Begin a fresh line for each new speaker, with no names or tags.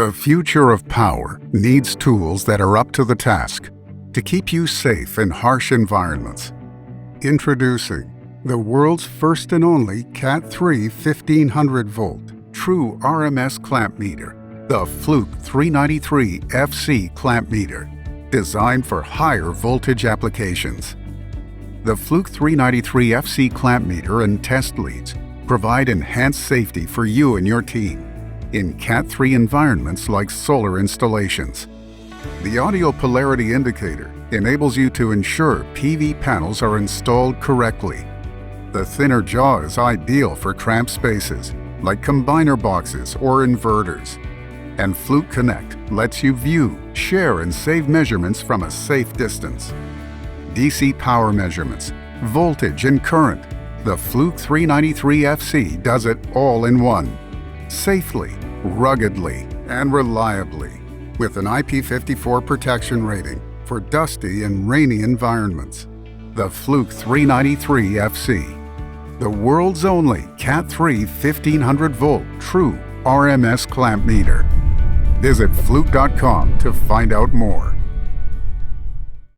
The future of power needs tools that are up to the task to keep you safe in harsh environments. Introducing the world's first and only Cat 3 1500 volt true RMS clamp meter, the Fluke 393 FC clamp meter, designed for higher voltage applications. The Fluke 393 FC clamp meter and test leads provide enhanced safety for you and your team in Cat 3 environments like solar installations. The audio polarity indicator enables you to ensure PV panels are installed correctly. The thinner jaw is ideal for cramped spaces like combiner boxes or inverters. And Fluke Connect lets you view, share, and save measurements from a safe distance. DC power measurements, voltage, and current. The Fluke 393 FC does it all in one. Safely, ruggedly, and reliably with an IP54 protection rating for dusty and rainy environments. The Fluke 393 FC, the world's only Cat 3 1500 volt true RMS clamp meter. Visit fluke.com to find out more.